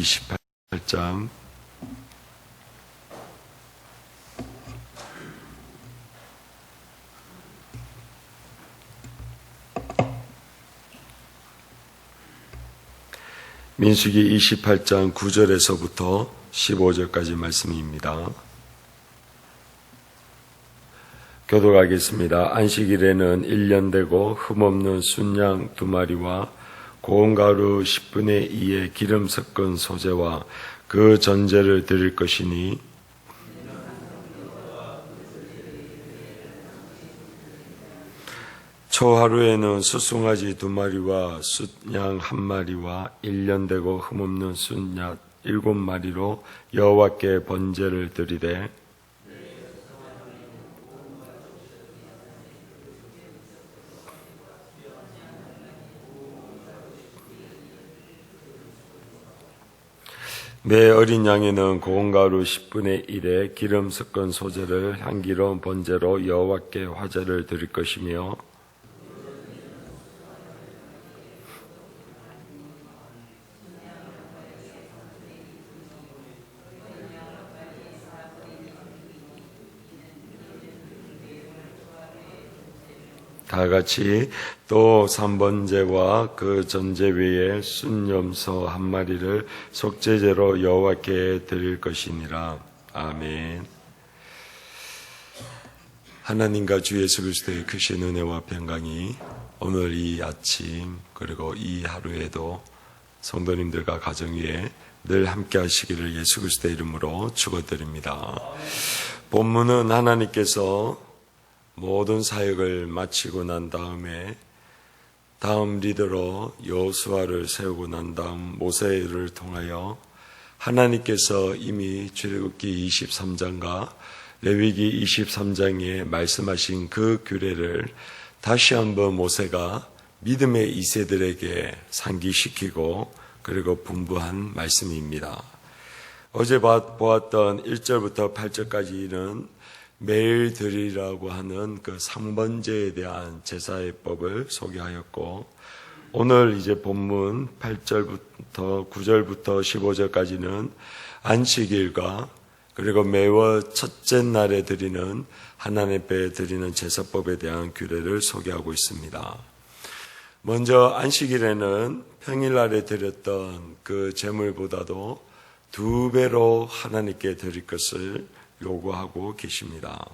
말씀 민수기 28장 민수기 28장 9절에서부터 15절까지 말씀입니다. 교도하겠습니다. 안식일에는 1년 되고 흠없는 순양 두 마리와 고운 가루 10분의 2의 기름 섞은 소재와 그 전제를 드릴 것이니 초하루에는 수송아지 두 마리와 숫양 한 마리와 1년 되고 흠없는 순양 일곱 마리로 여호와께 번제를 드리되 매 어린 양에는 고운 가루 10분의 1에 기름 섞은 소재를 향기로운 번제로 여호와께 화제를 드릴 것이며 다 같이 또 삼번제와 그 전제 외에 순염소 한 마리를 속죄제로 여호와께 드릴 것이니라. 아멘. 하나님과 주 예수 그리스도의 크신 은혜와 평강이 오늘 이 아침 그리고 이 하루에도 성도님들과 가정 위에 늘 함께 하시기를 예수 그리스도의 이름으로 축원드립니다. 본문은 하나님께서 모든 사역을 마치고 난 다음에 다음 리더로 여호수아를 세우고 난 다음 모세를 통하여 하나님께서 이미 출애굽기 23장과 레위기 23장에 말씀하신 그 규례를 다시 한번 모세가 믿음의 이세들에게 상기시키고 그리고 분부한 말씀입니다. 어제 보았던 1절부터 8절까지는 매일 드리라고 하는 그 상번제에 대한 제사의 법을 소개하였고 오늘 이제 본문 8절부터 9절부터 15절까지는 안식일과 그리고 매월 첫째 날에 드리는 하나님 앞에 드리는 제사법에 대한 규례를 소개하고 있습니다. 먼저 안식일에는 평일날에 드렸던 그 제물보다도 두 배로 하나님께 드릴 것을 요구하고 계십니다.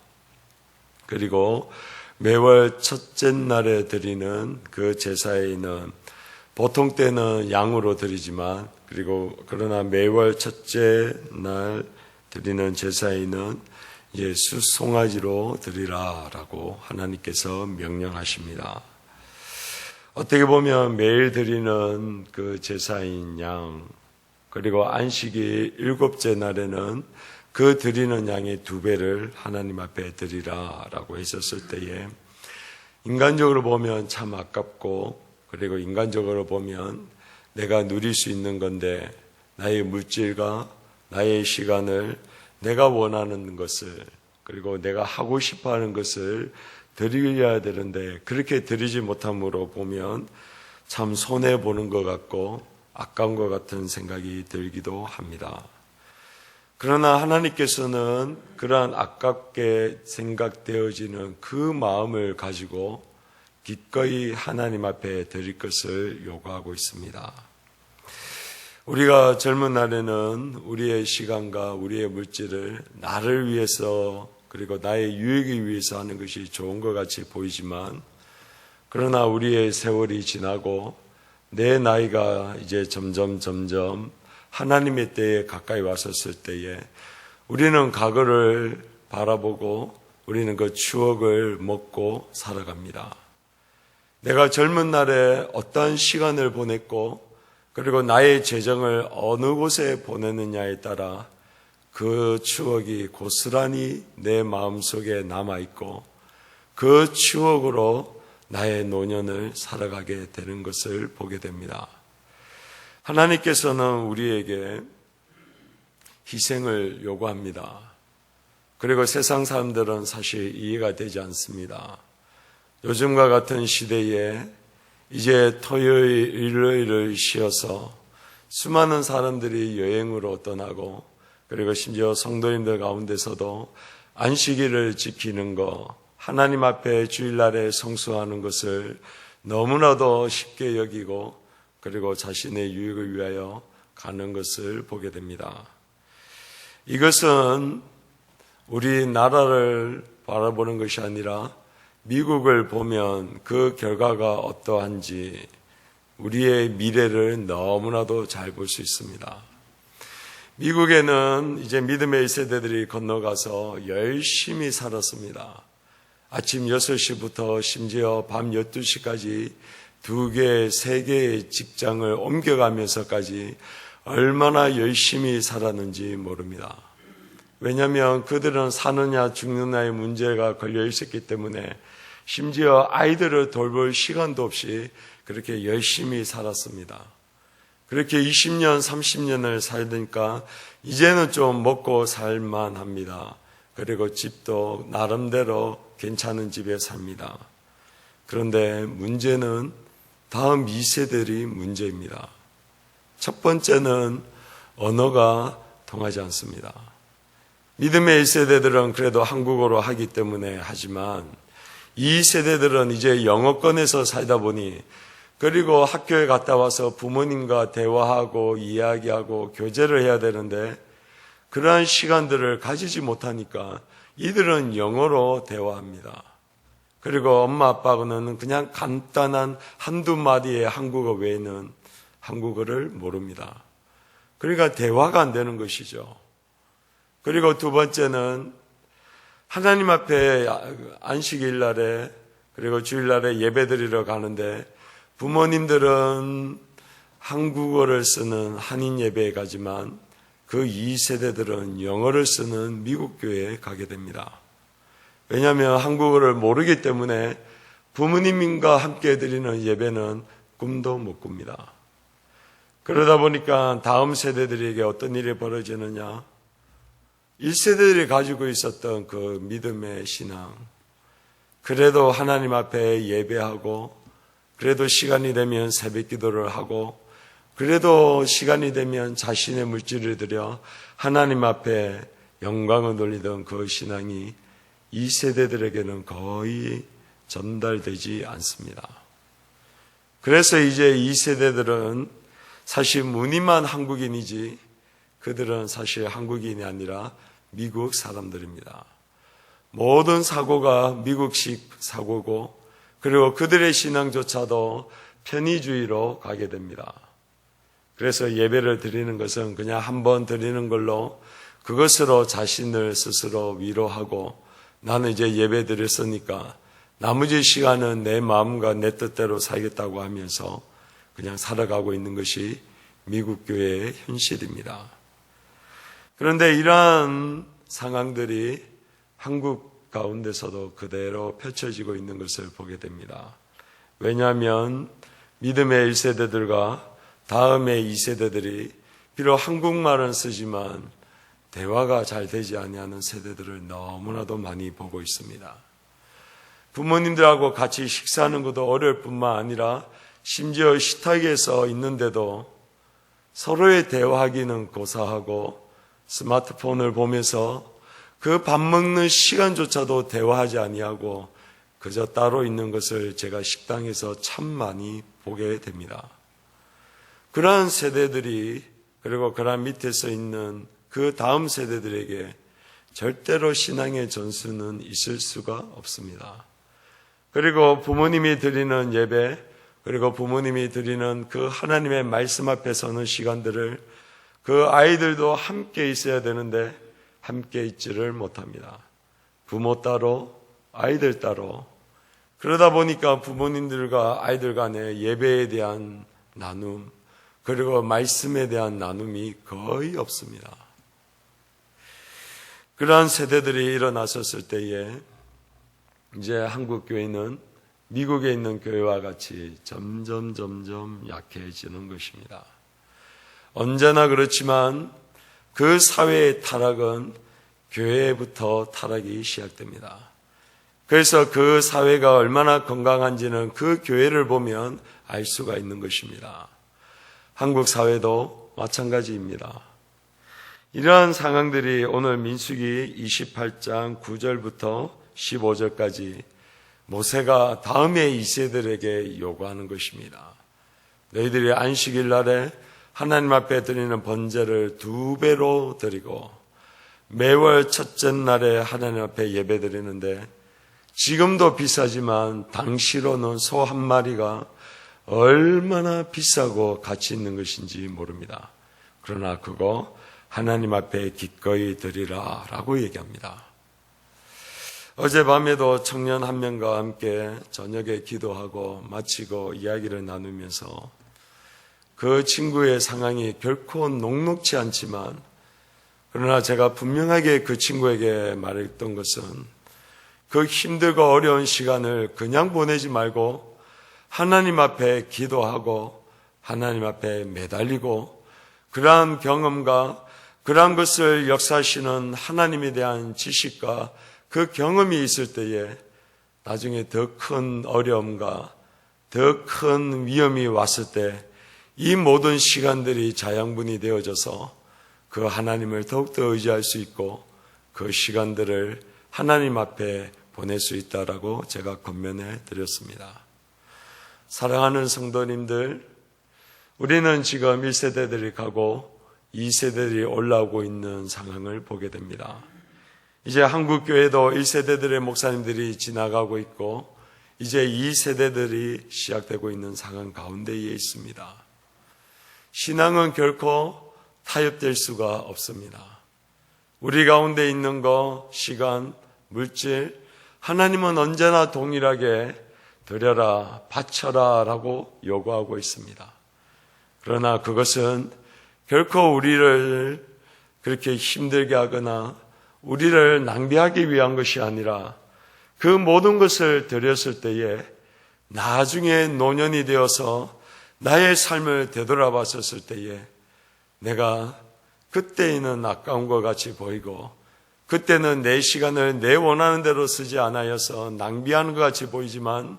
그리고 매월 첫째 날에 드리는 그 제사에는 보통 때는 양으로 드리지만 그리고 그러나 매월 첫째 날 드리는 제사에는 이제 수송아지로 드리라라고 하나님께서 명령하십니다. 어떻게 보면 매일 드리는 그 제사인 양 그리고 안식일 일곱째 날에는 그 드리는 양의 두 배를 하나님 앞에 드리라 라고 했었을 때에 인간적으로 보면 참 아깝고 그리고 인간적으로 보면 내가 누릴 수 있는 건데 나의 물질과 나의 시간을 내가 원하는 것을 그리고 내가 하고 싶어 하는 것을 드려야 되는데 그렇게 드리지 못함으로 보면 참 손해 보는 것 같고 아까운 것 같은 생각이 들기도 합니다. 그러나 하나님께서는 그러한 아깝게 생각되어지는 그 마음을 가지고 기꺼이 하나님 앞에 드릴 것을 요구하고 있습니다. 우리가 젊은 날에는 우리의 시간과 우리의 물질을 나를 위해서 그리고 나의 유익을 위해서 하는 것이 좋은 것 같이 보이지만 그러나 우리의 세월이 지나고 내 나이가 이제 점점 점점 하나님의 때에 가까이 왔었을 때에 우리는 과거를 바라보고 우리는 그 추억을 먹고 살아갑니다. 내가 젊은 날에 어떤 시간을 보냈고 그리고 나의 재정을 어느 곳에 보내느냐에 따라 그 추억이 고스란히 내 마음속에 남아있고 그 추억으로 나의 노년을 살아가게 되는 것을 보게 됩니다. 하나님께서는 우리에게 희생을 요구합니다. 그리고 세상 사람들은 사실 이해가 되지 않습니다. 요즘과 같은 시대에 이제 토요일, 일요일을 쉬어서 수많은 사람들이 여행으로 떠나고 그리고 심지어 성도님들 가운데서도 안식일을 지키는 거, 하나님 앞에 주일날에 성수하는 것을 너무나도 쉽게 여기고 그리고 자신의 유익을 위하여 가는 것을 보게 됩니다. 이것은 우리 나라를 바라보는 것이 아니라 미국을 보면 그 결과가 어떠한지 우리의 미래를 너무나도 잘 볼 수 있습니다. 미국에는 이제 믿음의 세대들이 건너가서 열심히 살았습니다. 아침 6시부터 심지어 밤 12시까지 두 개, 세 개의 직장을 옮겨가면서까지 얼마나 열심히 살았는지 모릅니다. 왜냐하면 그들은 사느냐 죽느냐의 문제가 걸려 있었기 때문에 심지어 아이들을 돌볼 시간도 없이 그렇게 열심히 살았습니다. 그렇게 20년, 30년을 살니까 이제는 좀 먹고 살만 합니다. 그리고 집도 나름대로 괜찮은 집에 삽니다. 그런데 문제는 다음 2세들이 문제입니다. 첫 번째는 언어가 통하지 않습니다. 믿음의 1세대들은 그래도 한국어로 하기 때문에 하지만 이 세대들은 이제 영어권에서 살다 보니 그리고 학교에 갔다 와서 부모님과 대화하고 이야기하고 교제를 해야 되는데 그러한 시간들을 가지지 못하니까 이들은 영어로 대화합니다. 그리고 엄마 아빠는 그냥 간단한 한두 마디의 한국어 외에는 한국어를 모릅니다. 그러니까 대화가 안 되는 것이죠. 그리고 두 번째는 하나님 앞에 안식일 날에 그리고 주일날에 예배드리러 가는데 부모님들은 한국어를 쓰는 한인 예배에 가지만 그 2세대들은 영어를 쓰는 미국 교회에 가게 됩니다. 왜냐하면 한국어를 모르기 때문에 부모님과 함께 드리는 예배는 꿈도 못 꿉니다. 그러다 보니까 다음 세대들에게 어떤 일이 벌어지느냐? 1세대들이 가지고 있었던 그 믿음의 신앙, 그래도 하나님 앞에 예배하고, 그래도 시간이 되면 새벽 기도를 하고, 그래도 시간이 되면 자신의 물질을 들여 하나님 앞에 영광을 돌리던 그 신앙이 이 세대들에게는 거의 전달되지 않습니다. 그래서 이제 이 세대들은 사실 무늬만 한국인이지 그들은 사실 한국인이 아니라 미국 사람들입니다. 모든 사고가 미국식 사고고 그리고 그들의 신앙조차도 편의주의로 가게 됩니다. 그래서 예배를 드리는 것은 그냥 한 번 드리는 걸로 그것으로 자신을 스스로 위로하고 나는 이제 예배 드렸으니까 나머지 시간은 내 마음과 내 뜻대로 살겠다고 하면서 그냥 살아가고 있는 것이 미국 교회의 현실입니다. 그런데 이러한 상황들이 한국 가운데서도 그대로 펼쳐지고 있는 것을 보게 됩니다. 왜냐하면 믿음의 1세대들과 다음의 2세대들이 비록 한국말은 쓰지만 대화가 잘 되지 아니하는 세대들을 너무나도 많이 보고 있습니다. 부모님들하고 같이 식사하는 것도 어려울 뿐만 아니라 심지어 식탁에서 있는데도 서로의 대화하기는 고사하고 스마트폰을 보면서 그 밥 먹는 시간조차도 대화하지 아니하고 그저 따로 있는 것을 제가 식당에서 참 많이 보게 됩니다. 그러한 세대들이 그리고 그러한 밑에서 있는 그 다음 세대들에게 절대로 신앙의 전수는 있을 수가 없습니다. 그리고 부모님이 드리는 예배, 그리고 부모님이 드리는 그 하나님의 말씀 앞에 서는 시간들을 그 아이들도 함께 있어야 되는데 함께 있지를 못합니다. 부모 따로, 아이들 따로. 그러다 보니까 부모님들과 아이들 간의 예배에 대한 나눔, 그리고 말씀에 대한 나눔이 거의 없습니다. 그러한 세대들이 일어났었을 때에 이제 한국 교회는 미국에 있는 교회와 같이 점점 점점 약해지는 것입니다. 언제나 그렇지만 그 사회의 타락은 교회부터 타락이 시작됩니다. 그래서 그 사회가 얼마나 건강한지는 그 교회를 보면 알 수가 있는 것입니다. 한국 사회도 마찬가지입니다. 이러한 상황들이 오늘 민수기 28장 9절부터 15절까지 모세가 다음에 이세들에게 요구하는 것입니다. 너희들이 안식일 날에 하나님 앞에 드리는 번제를 두 배로 드리고 매월 첫째 날에 하나님 앞에 예배 드리는데 지금도 비싸지만 당시로는 소 한 마리가 얼마나 비싸고 가치 있는 것인지 모릅니다. 그러나 그거 하나님 앞에 기꺼이 드리라 라고 얘기합니다. 어젯밤에도 청년 한 명과 함께 저녁에 기도하고 마치고 이야기를 나누면서 그 친구의 상황이 결코 녹록치 않지만 그러나 제가 분명하게 그 친구에게 말했던 것은 그 힘들고 어려운 시간을 그냥 보내지 말고 하나님 앞에 기도하고 하나님 앞에 매달리고 그러한 경험과 그러한 것을 역사하시는 하나님에 대한 지식과 그 경험이 있을 때에 나중에 더 큰 어려움과 더 큰 위험이 왔을 때 이 모든 시간들이 자양분이 되어져서 그 하나님을 더욱더 의지할 수 있고 그 시간들을 하나님 앞에 보낼 수 있다라고 제가 건면해 드렸습니다. 사랑하는 성도님들, 우리는 지금 1세대들이 가고 2세대들이 올라오고 있는 상황을 보게 됩니다. 이제 한국교회도 1세대들의 목사님들이 지나가고 있고, 이제 2세대들이 시작되고 있는 상황 가운데에 있습니다. 신앙은 결코 타협될 수가 없습니다. 우리 가운데 있는 거, 시간, 물질, 하나님은 언제나 동일하게 드려라, 바쳐라 라고 요구하고 있습니다. 그러나 그것은 결코 우리를 그렇게 힘들게 하거나 우리를 낭비하기 위한 것이 아니라 그 모든 것을 드렸을 때에 나중에 노년이 되어서 나의 삶을 되돌아봤었을 때에 내가 그때에는 아까운 것 같이 보이고 그때는 내 시간을 내 원하는 대로 쓰지 않아서 낭비하는 것 같이 보이지만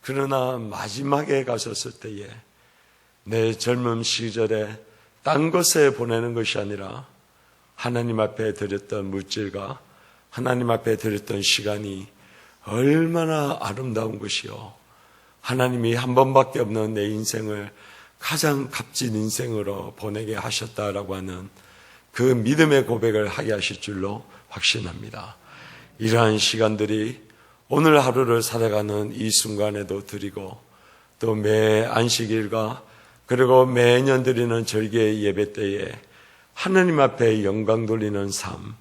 그러나 마지막에 가셨을 때에 내 젊은 시절에 딴 것에 보내는 것이 아니라 하나님 앞에 드렸던 물질과 하나님 앞에 드렸던 시간이 얼마나 아름다운 것이요. 하나님이 한 번밖에 없는 내 인생을 가장 값진 인생으로 보내게 하셨다라고 하는 그 믿음의 고백을 하게 하실 줄로 확신합니다. 이러한 시간들이 오늘 하루를 살아가는 이 순간에도 드리고 또 매 안식일과 그리고 매년 드리는 절개 예배 때에 하나님 앞에 영광 돌리는 삶,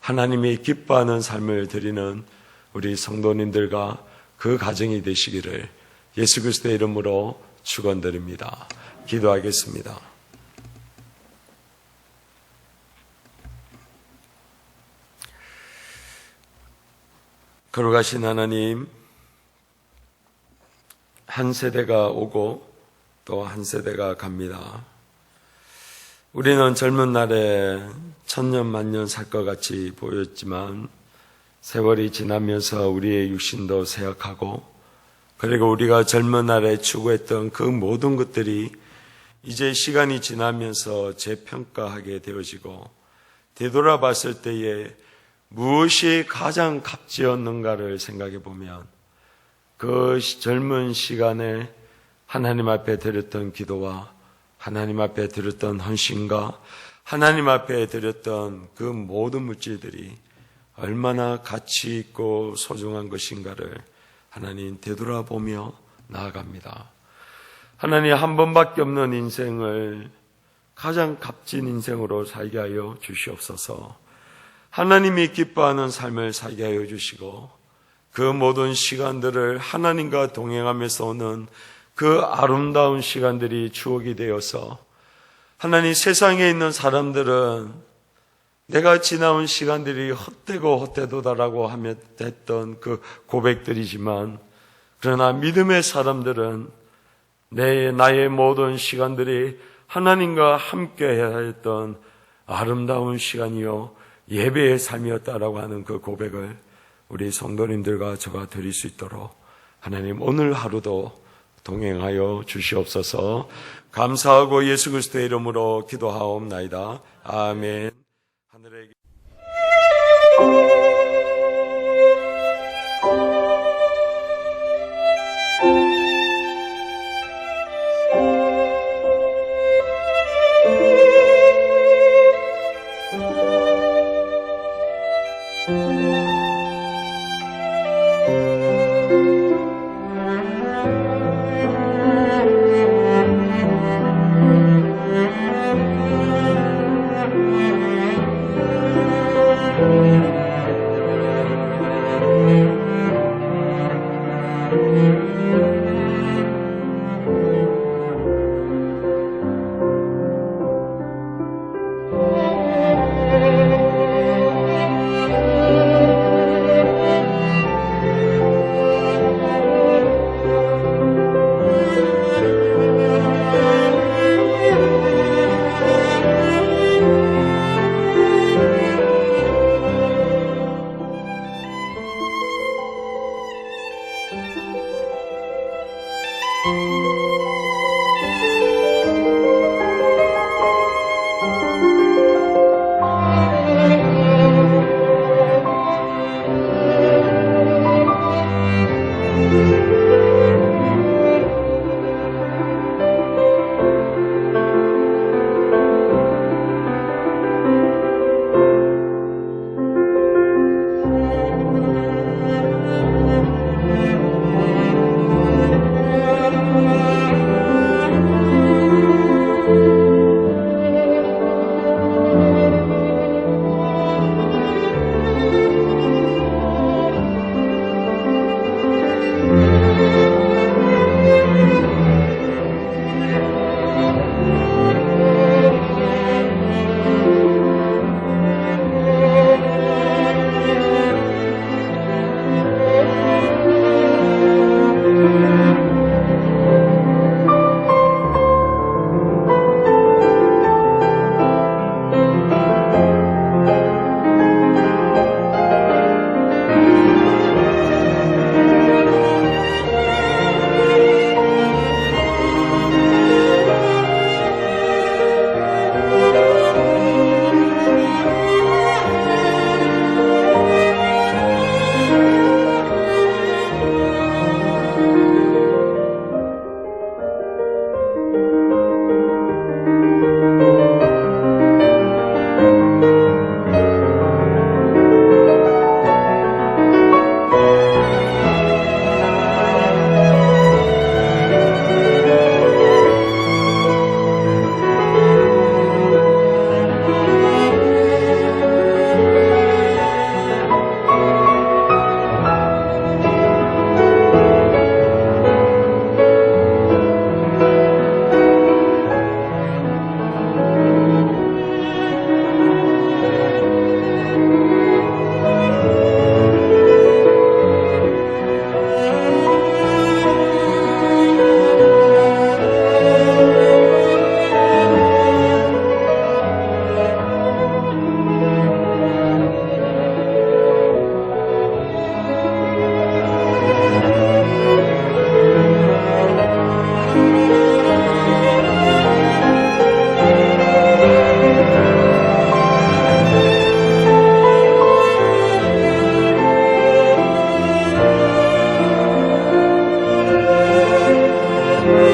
하나님이 기뻐하는 삶을 드리는 우리 성도님들과 그 가정이 되시기를 예수 그리스도의 이름으로 축원드립니다. 기도하겠습니다. 걸어가신 하나님, 한 세대가 오고 또 한 세대가 갑니다. 우리는 젊은 날에 천년 만년 살 것 같이 보였지만 세월이 지나면서 우리의 육신도 쇠약하고 그리고 우리가 젊은 날에 추구했던 그 모든 것들이 이제 시간이 지나면서 재평가하게 되어지고 되돌아봤을 때에 무엇이 가장 값지었는가를 생각해 보면 그 젊은 시간에 하나님 앞에 드렸던 기도와 하나님 앞에 드렸던 헌신과 하나님 앞에 드렸던 그 모든 물질들이 얼마나 가치 있고 소중한 것인가를 하나님 되돌아보며 나아갑니다. 하나님 한 번밖에 없는 인생을 가장 값진 인생으로 살게 하여 주시옵소서. 하나님이 기뻐하는 삶을 살게 하여 주시고 그 모든 시간들을 하나님과 동행하면서 오는 그 아름다운 시간들이 추억이 되어서 하나님 세상에 있는 사람들은 내가 지나온 시간들이 헛되고 헛되도다라고 하며 했던 그 고백들이지만 그러나 믿음의 사람들은 내 나의 모든 시간들이 하나님과 함께 해야 했던 아름다운 시간이요 예배의 삶이었다라고 하는 그 고백을 우리 성도님들과 저가 드릴 수 있도록 하나님 오늘 하루도 동행하여 주시옵소서 감사하고 예수 그리스도의 이름으로 기도하옵나이다. 아멘. 하늘에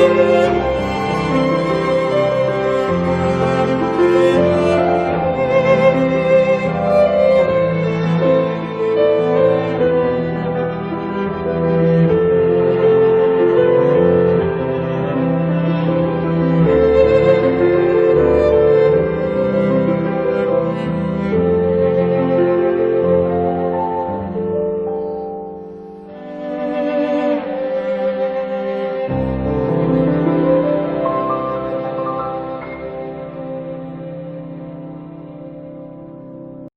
Música